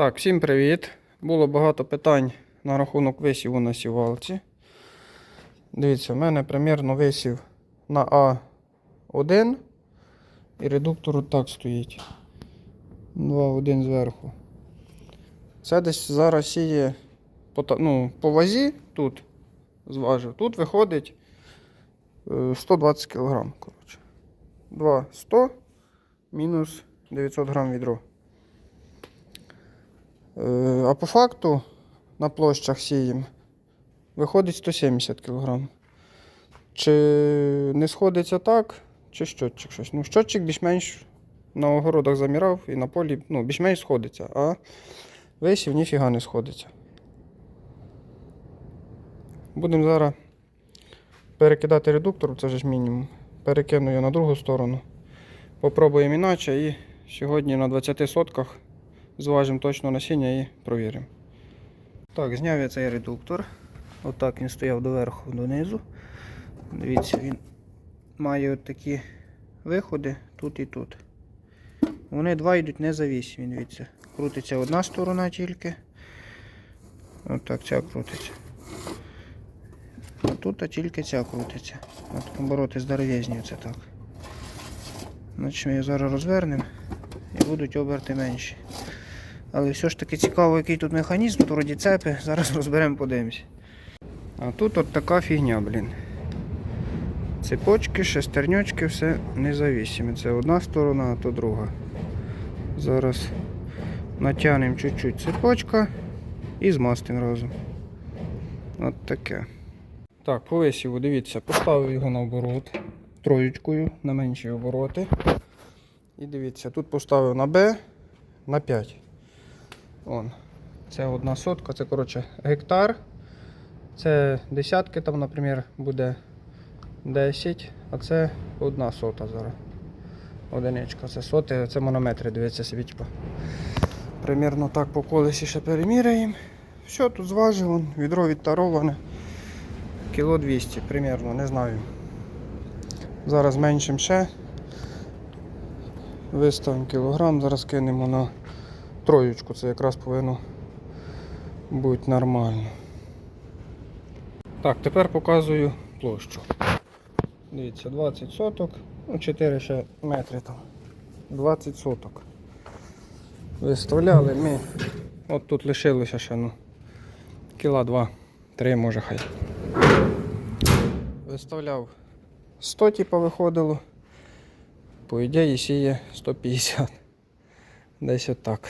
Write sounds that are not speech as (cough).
Так, всім привіт. Було багато питань на рахунок висіву на сівалці. Дивіться, в мене примірно висів на А1 і редуктор отак стоїть. 2-1 зверху. Це десь зараз сіє по, ну, по вазі тут зважив. Тут виходить е, 120 кг. 2 100 мінус 900 грам відро. Е, А по факту на площах сієм виходить 170 кг. Чи не сходиться так, чи щотчик щось. Ну, щотчик більш-менш на огородах замірав і на полі ну, більш-менш сходиться, а висів ніфіга не сходиться. Будемо зараз перекидати редуктор, це ж мінімум. Перекину його на другу сторону. Попробуємо іначе і сьогодні на 20 сотках зважимо точно насіння і провіримо. Так, зняв я цей редуктор. Отак він стояв доверху донизу. Дивіться, він має от такі виходи тут і тут. Вони два йдуть независимі, дивіться. Крутиться одна сторона тільки. Отак ця крутиться. А тут а тільки ця крутиться. От обороти здоров'язні це так. Значить ми її зараз розвернемо і будуть оберти менші. Але все ж таки цікаво, який тут механізм, тут вроді цепи, (laughs) зараз розберемо, подивимось. А тут от така фігня, блін. Цепочки, шестернячки, все независимо. Це одна сторона, а то друга. Зараз натягнемо чуть-чуть цепочка і змастимо разом. От таке. Так, по висіву, дивіться, поставив його на оборот троєчкою на менші обороти. І дивіться, тут поставив на Б на 5. Вон. Це одна сотка, це коротше гектар. Це десятки, там, наприклад, буде 10, а це одна сота зараз. Одиничка. Це соти, це монометри, дивіться свічка. Примірно так по колесі ще переміряємо. Все, тут зважив, відро відтароване. Кіло 200, примірно, не знаю. Зараз меншим ще. Виставимо кілограм, зараз кинемо на троєчку, це якраз повинно бути нормально. Так, тепер показую площу. Дивіться, 20 соток, ну 4 ще метри там. 20 соток. Виставляли ми. От тут лишилося ще ну, кіла 2, 3 може хай. Виставляв 100 типу виходило. По ідеї сіє 150. Десь отак.